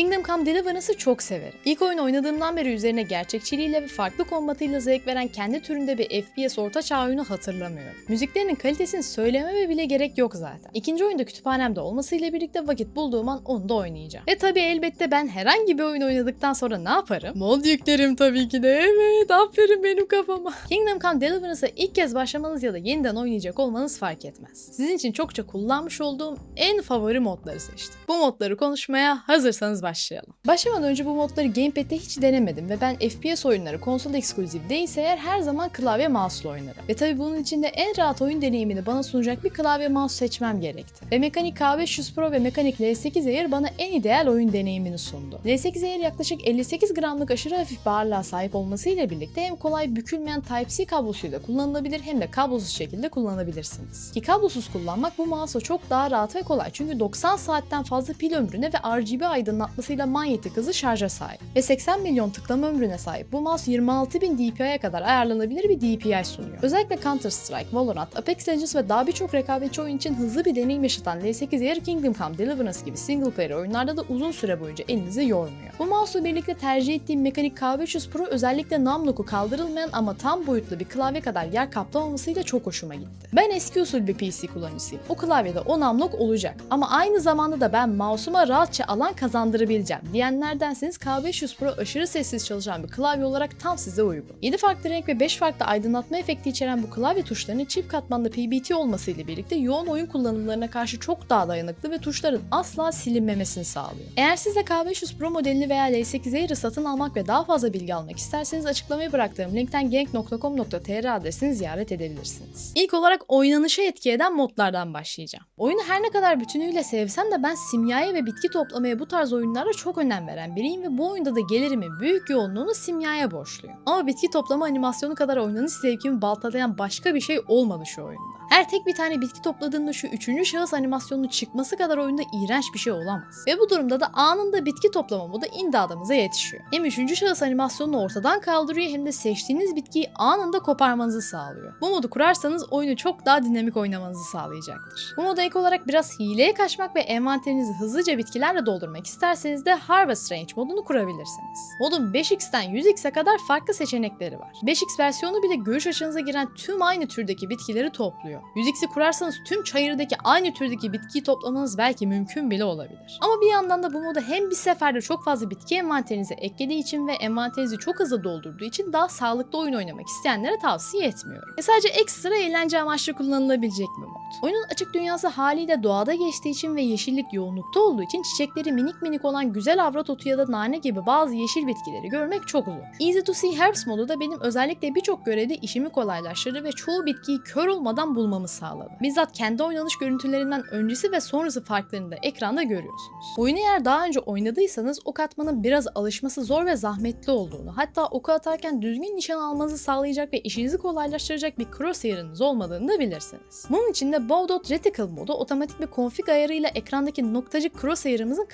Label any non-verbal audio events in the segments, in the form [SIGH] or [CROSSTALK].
Kingdom Come Deliverance'ı çok severim. İlk oyun oynadığımdan beri üzerine gerçekçiliğiyle ve farklı kombatıyla zevk veren kendi türünde bir FPS orta çağ oyunu hatırlamıyorum. Müziklerinin kalitesini söylememe bile gerek yok zaten. İkinci oyunda kütüphanemde olmasıyla birlikte vakit bulduğum an onu da oynayacağım. Ve tabii elbette ben herhangi bir oyun oynadıktan sonra ne yaparım? Mod yüklerim tabii ki de evet aferin benim kafama. [LAUGHS] Kingdom Come Deliverance'a ilk kez başlamanız ya da yeniden oynayacak olmanız fark etmez. Sizin için çokça kullanmış olduğum en favori modları seçtim. Bu modları konuşmaya hazırsanız başlayalım. Başlamadan önce bu modları gamepad'de hiç denemedim ve ben FPS oyunları konsol eksklusif değilse eğer her zaman klavye mouse'la oynarım. Ve tabii bunun için de en rahat oyun deneyimini bana sunacak bir klavye mouse seçmem gerekti. Ve Mekanik K500 Pro ve Mekanik L8 Air bana en ideal oyun deneyimini sundu. L8 Air yaklaşık 58 gramlık aşırı hafif bir ağırlığa sahip olmasıyla birlikte hem kolay bükülmeyen Type-C kablosuyla kullanılabilir hem de kablosuz şekilde kullanabilirsiniz. Ki kablosuz kullanmak bu mouse'a çok daha rahat ve kolay çünkü 90 saatten fazla pil ömrüne ve RGB aydınlatmasıyla manyetik hızı şarja sahip. Ve 80 milyon tıklama ömrüne sahip bu mouse 26.000 DPI'ye kadar ayarlanabilir bir DPI sunuyor. Özellikle Counter Strike, Valorant, Apex Legends ve daha birçok rekabetçi oyun için hızlı bir deneyim yaşatan L8 Air Kingdom Come Deliverance gibi single player oyunlarda da uzun süre boyunca elinizi yormuyor. Bu mouse'la birlikte tercih ettiğim Mekanik K500 Pro özellikle numlock'u kaldırılmayan ama tam boyutlu bir klavye kadar yer kaplamamasıyla çok hoşuma gitti. Ben eski usul bir PC kullanıcısıyım. O klavyede o numlock olacak. Ama aynı zamanda da ben mouse'uma rahatça alan kazandırabileceğim diyenlerdenseniz K500 Pro aşırı sessiz çalışan bir klavye olarak tam size uygun. 7 farklı renk ve 5 farklı aydınlatma efekti içeren bu klavye tuşlarının çift katmanlı PBT olmasıyla birlikte yoğun oyun kullanımlarına karşı çok daha dayanıklı ve tuşların asla silinmemesini sağlıyor. Eğer siz de K500 Pro modelini veya L8 Air'ı satın almak ve daha fazla bilgi almak isterseniz açıklamaya bıraktığım linkten genk.com.tr adresini ziyaret edebilirsiniz. İlk olarak oynanışa etki eden modlardan başlayacağım. Oyunu her ne kadar bütünüyle sevsem de ben simyaya ve bitki toplamaya bu tarz oyunlara çok önem veren biriyim ve bu oyunda da gelirimin büyük yoğunluğunu simyaya borçluyum. Ama bitki toplama animasyonu kadar oynanış zevkimi baltalayan başka bir şey olmadı şu oyunda. Her tek bir tane bitki topladığında şu üçüncü şahıs animasyonunun çıkması kadar oyunda iğrenç bir şey olamaz. Ve bu durumda da anında bitki toplama modu imdadımıza yetişiyor. Hem üçüncü şahıs animasyonunu ortadan kaldırıyor hem de seçtiğiniz bitkiyi anında koparmanızı sağlıyor. Bu modu kurarsanız oyunu çok daha dinamik oynamanızı sağlayacaktır. Bu moda ek olarak biraz hileye kaçmak ve envanterinizi hızlıca bitkilerle doldurmak isterseniz de Harvest Range modunu kurabilirsiniz. Modun 5x'ten 100x'e kadar farklı seçenekleri var. 5x versiyonu bile görüş açınıza giren tüm aynı türdeki bitkileri topluyor. 100x'i kurarsanız tüm çayırdaki aynı türdeki bitkiyi toplamanız belki mümkün bile olabilir. Ama bir yandan da bu moda hem bir seferde çok fazla bitki envanterinize eklediği için ve envanterinizi çok hızlı doldurduğu için daha sağlıklı oyun oynamak isteyenlere tavsiye etmiyorum. Ve sadece ekstra eğlence amaçlı kullanılabilecek bir mod. Oyunun açık dünyası haliyle doğada geçtiği için ve yeşillik yoğunlukta olduğu için çiçekleri minik minik olan güzel avrat otu ya da nane gibi bazı yeşil bitkileri görmek çok zor. Easy to see herbs modu da benim özellikle birçok görevde işimi kolaylaştırdı ve çoğu bitkiyi kör olmadan bulmamı sağladı. Bizzat kendi oynanış görüntülerinden öncesi ve sonrası farklarını da ekranda görüyorsunuz. Oyunu eğer daha önce oynadıysanız ok atmanın biraz alışması zor ve zahmetli olduğunu, hatta oku atarken düzgün nişan almanızı sağlayacak ve işinizi kolaylaştıracak bir crosshair'ınız olmadığını da bilirsiniz. Bunun için de Bow Dot modu otomatik bir config ayarıyla ekrandaki noktacık crosshair'ımızın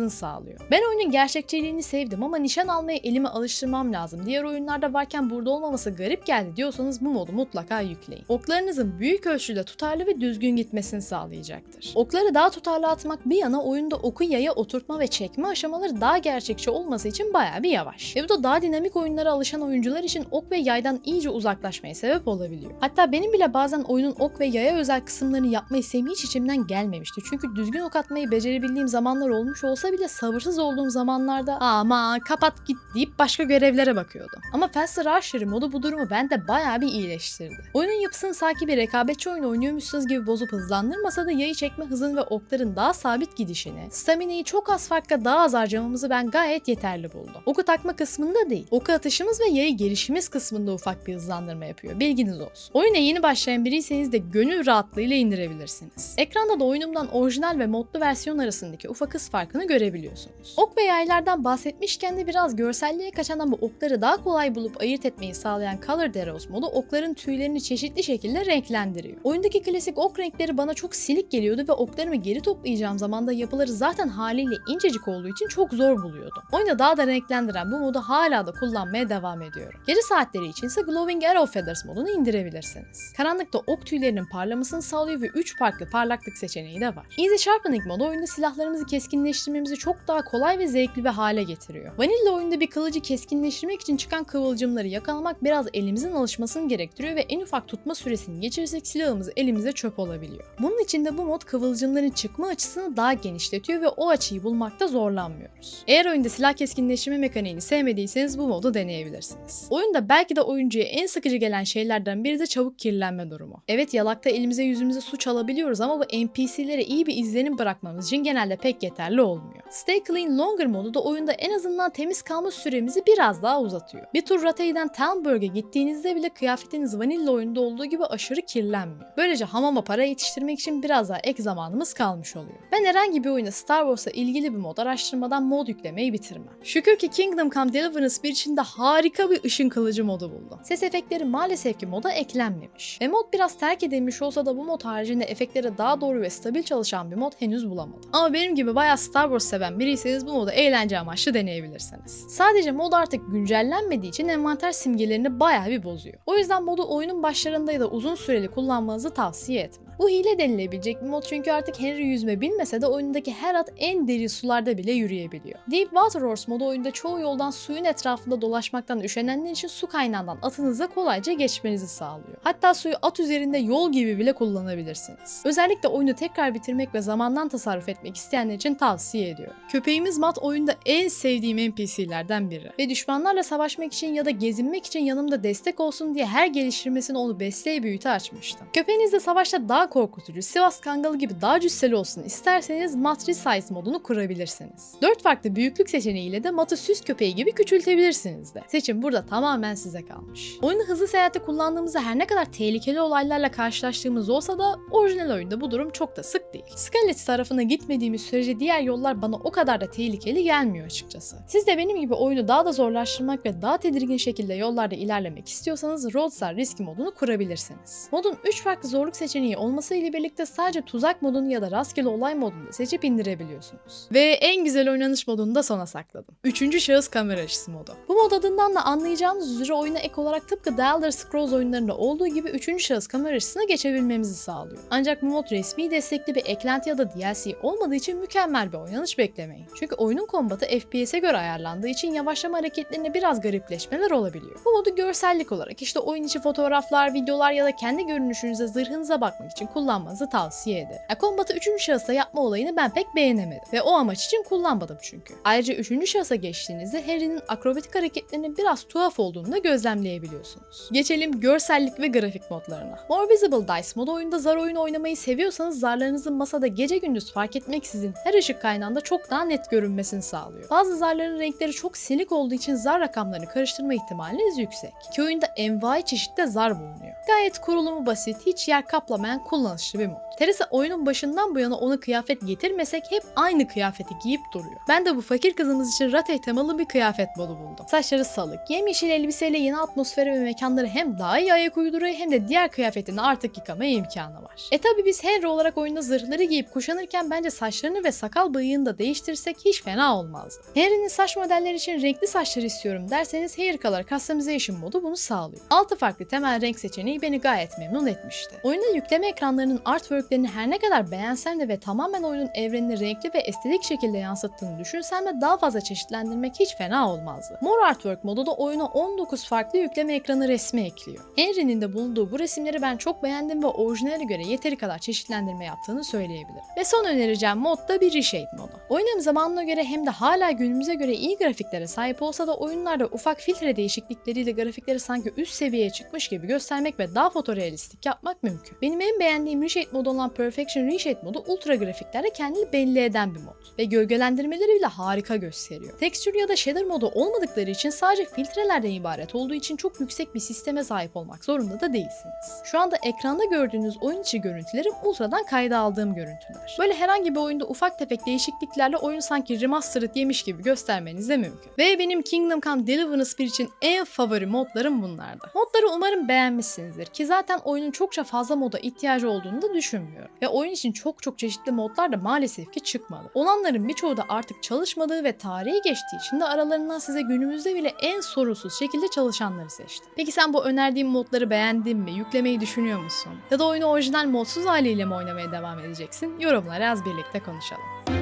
kaybolmamasını sağlıyor. Ben oyunun gerçekçiliğini sevdim ama nişan almaya elimi alıştırmam lazım. Diğer oyunlarda varken burada olmaması garip geldi diyorsanız bu modu mutlaka yükleyin. Oklarınızın büyük ölçüde tutarlı ve düzgün gitmesini sağlayacaktır. Okları daha tutarlı atmak bir yana oyunda oku yaya oturtma ve çekme aşamaları daha gerçekçi olması için bayağı bir yavaş. Ve bu da daha dinamik oyunlara alışan oyuncular için ok ve yaydan iyice uzaklaşmaya sebep olabiliyor. Hatta benim bile bazen oyunun ok ve yaya özel kısımlarını yapmayı sevmeyi hiç içimden gelmemişti. Çünkü düzgün ok atmayı becerebildiğim zamanlar olmuş olsa bile sabırsız olduğum zamanlarda ama kapat git deyip başka görevlere bakıyordum. Ama Faster Rusher modu bu durumu bende bayağı bir iyileştirdi. Oyunun yapısını sanki bir rekabetçi oyun oynuyormuşsunuz gibi bozup hızlandırmasa da yayı çekme hızını ve okların daha sabit gidişini, staminayı çok az farkla daha az harcamamızı ben gayet yeterli buldum. Oku takma kısmında değil, oku atışımız ve yayı gelişimiz kısmında ufak bir hızlandırma yapıyor. Bilginiz olsun. Oyuna yeni başlayan biriyseniz de gönül rahatlığıyla indirebilirsiniz. Ekranda da oyunumdan orijinal ve modlu versiyon arasındaki ufak hız farkını görebiliyorsunuz. Ok ve yaylardan bahsetmişken de biraz görselliğe kaçan ama okları daha kolay bulup ayırt etmeyi sağlayan Color Deros modu okların tüylerini çeşitli şekilde renklendiriyor. Oyundaki klasik ok renkleri bana çok silik geliyordu ve oklarımı geri toplayacağım zaman da yapıları zaten haliyle incecik olduğu için çok zor buluyordum. Oyunu daha da renklendiren bu modu hala da kullanmaya devam ediyorum. Gece saatleri için ise Glowing Arrow Feathers modunu indirebilirsiniz. Karanlıkta ok tüylerinin parlamasını sağlıyor ve 3 farklı parlaklık seçeneği de var. Easy Sharpening modu oyunda silahlarımızı keskinleştirmemizi işlerimizi çok daha kolay ve zevkli bir hale getiriyor. Vanilla oyunda bir kılıcı keskinleştirmek için çıkan kıvılcımları yakalamak biraz elimizin alışmasını gerektiriyor ve en ufak tutma süresini geçirirsek silahımız elimize çöp olabiliyor. Bunun için de bu mod kıvılcımların çıkma açısını daha genişletiyor ve o açıyı bulmakta zorlanmıyoruz. Eğer oyunda silah keskinleştirme mekaniğini sevmediyseniz bu modu deneyebilirsiniz. Oyunda belki de oyuncuya en sıkıcı gelen şeylerden biri de çabuk kirlenme durumu. Evet yalakta elimize yüzümüze su çalabiliyoruz ama bu NPC'lere iyi bir izlenim bırakmamız için genelde pek yeterli olmuyor. Stay Clean Longer modu da oyunda en azından temiz kalma süremizi biraz daha uzatıyor. Bir tur Ratay'den Talmberg'e gittiğinizde bile kıyafetiniz vanilla oyunda olduğu gibi aşırı kirlenmiyor. Böylece hamama para yetiştirmek için biraz daha ek zamanımız kalmış oluyor. Ben herhangi bir oyuna Star Wars'a ilgili bir mod araştırmadan mod yüklemeyi bitirmem. Şükür ki Kingdom Come Deliverance bir içinde harika bir ışın kılıcı modu buldum. Ses efektleri maalesef ki moda eklenmemiş. Ve mod biraz terk edilmiş olsa da bu mod haricinde efektlere daha doğru ve stabil çalışan bir mod henüz bulamadım. Ama benim gibi bayağı Star Wars seven biriyseniz bu modu eğlence amaçlı deneyebilirsiniz. Sadece mod artık güncellenmediği için envanter simgelerini bayağı bir bozuyor. O yüzden modu oyunun başlarında ya da uzun süreli kullanmanızı tavsiye etmem. Bu hile denilebilecek bir mod çünkü artık Henry yüzme bilmese de oyundaki her at en derin sularda bile yürüyebiliyor. Deep Water Horse modu oyunda çoğu yoldan suyun etrafında dolaşmaktan üşenenler için su kaynağından atınıza kolayca geçmenizi sağlıyor. Hatta suyu at üzerinde yol gibi bile kullanabilirsiniz. Özellikle oyunu tekrar bitirmek ve zamandan tasarruf etmek isteyenler için tavsiye ediyorum. Köpeğimiz Matt oyunda en sevdiğim NPC'lerden biri ve düşmanlarla savaşmak için ya da gezinmek için yanımda destek olsun diye her geliştirmesini onu besleye büyüte açmıştım. Köpeğinizle savaşta daha korkutucu, Sivas Kangalı gibi daha cüsseli olsun isterseniz Matt Resize modunu kurabilirsiniz. 4 farklı büyüklük seçeneğiyle de Matt'ı süs köpeği gibi küçültebilirsiniz de. Seçim burada tamamen size kalmış. Oyunu hızlı seyahatte kullandığımızda her ne kadar tehlikeli olaylarla karşılaştığımız olsa da orijinal oyunda bu durum çok da sık değil. Scarlet tarafına gitmediğimiz sürece diğer yollar bana o kadar da tehlikeli gelmiyor açıkçası. Siz de benim gibi oyunu daha da zorlaştırmak ve daha tedirgin şekilde yollarda ilerlemek istiyorsanız Roadstar Risk modunu kurabilirsiniz. Modun 3 farklı zorluk seçeneği olması ile birlikte sadece tuzak modunu ya da rastgele olay modunu da seçip indirebiliyorsunuz. Ve en güzel oynanış modunu da sona sakladım. Üçüncü şahıs kamera açısı modu. Bu mod adından da anlayacağınız üzere oyuna ek olarak tıpkı The Elder Scrolls oyunlarında olduğu gibi üçüncü şahıs kamera açısına geçebilmemizi sağlıyor. Ancak bu mod resmi destekli bir eklenti ya da DLC olmadığı için mükemmel bir oynanış beklemeyin. Çünkü oyunun kombatı FPS'e göre ayarlandığı için yavaşlama hareketlerinde biraz garipleşmeler olabiliyor. Bu modu görsellik olarak işte oyun içi fotoğraflar, videolar ya da kendi görünüşünüze, zırhınıza bakmak için kullanmanızı tavsiye ederim. Ya, kombatı üçüncü şahısta yapma olayını ben pek beğenemedim ve o amaç için kullanmadım çünkü. Ayrıca üçüncü şahsa geçtiğinizde Harry'nin akrobatik hareketlerinin biraz tuhaf olduğunu da gözlemleyebiliyorsunuz. Geçelim görsellik ve grafik modlarına. More Visible Dice modu oyunda zar oyunu oynamayı seviyorsanız zarlarınızın masada gece gündüz fark etmeksizin her ışık kaynağında çok daha net görünmesini sağlıyor. Bazı zarların renkleri çok silik olduğu için zar rakamlarını karıştırma ihtimaliniz yüksek. Ki oyunda envai çeşitte zar bulunuyor. Gayet kurulumu basit, hiç yer kaplamayan kullanışlı bir mod. Teresa oyunun başından bu yana ona kıyafet getirmesek hep aynı kıyafeti giyip duruyor. Ben de bu fakir kızımız için Ratey temalı bir kıyafet modu buldum. Saçları salık, yemyeşil elbiseyle yeni atmosfere ve mekanları hem daha iyi ayak uyduruyor hem de diğer kıyafetini artık yıkamaya imkanı var. E tabi biz Henry olarak oyunda zırhları giyip kuşanırken bence saçlarını ve sakal bıyığını da değiştirsek hiç fena olmazdı. Henry'nin saç modelleri için renkli saçlar istiyorum derseniz Hair Color Customization modu bunu sağlıyor. 6 farklı temel renk seçeneği beni gayet memnun etmişti. Oyunda yükleme ekranlarının artworklerini her ne kadar beğensem de ve tamamen oyunun evrenini renkli ve estetik şekilde yansıttığını düşünsem de daha fazla çeşitlendirmek hiç fena olmazdı. More Artwork modu da oyuna 19 farklı yükleme ekranı resmi ekliyor. Henry'nin de bulunduğu bu resimleri ben çok beğendim ve orijinale göre yeteri kadar çeşitlendirme yaptığını söyleyebilirim. Ve son önereceğim mod da bir Reshade modu. Oyun hem zamanına göre hem de hala günümüze göre iyi grafiklere sahip olsa da oyunlarda ufak filtre değişiklikleriyle grafikleri sanki üst seviyeye çıkmış gibi göstermek ve daha fotorealistik yapmak mümkün. Benim en beğendiğim Reshade modu Perfection Reshade modu ultra grafiklerle kendini belli eden bir mod ve gölgelendirmeleri bile harika gösteriyor. Tekstür ya da shader modu olmadıkları için sadece filtrelerden ibaret olduğu için çok yüksek bir sisteme sahip olmak zorunda da değilsiniz. Şu anda ekranda gördüğünüz oyun içi görüntülerim ultradan kayda aldığım görüntüler. Böyle herhangi bir oyunda ufak tefek değişikliklerle oyun sanki remastered yemiş gibi göstermeniz de mümkün. Ve benim Kingdom Come Deliverance 1 için en favori modlarım bunlardı. Modları umarım beğenmişsinizdir ki zaten oyunun çokça fazla moda ihtiyacı olduğunu da düşünmüyorum. Ve oyun için çok çok çeşitli modlar da maalesef ki çıkmadı. Olanların birçoğu da artık çalışmadığı ve tarihi geçtiği için de aralarından size günümüzde bile en sorunsuz şekilde çalışanları seçtim. Peki sen bu önerdiğim modları beğendin mi? Yüklemeyi düşünüyor musun? Ya da oyunu orijinal modsuz haliyle mi oynamaya devam edeceksin? Yorumlara yaz birlikte konuşalım.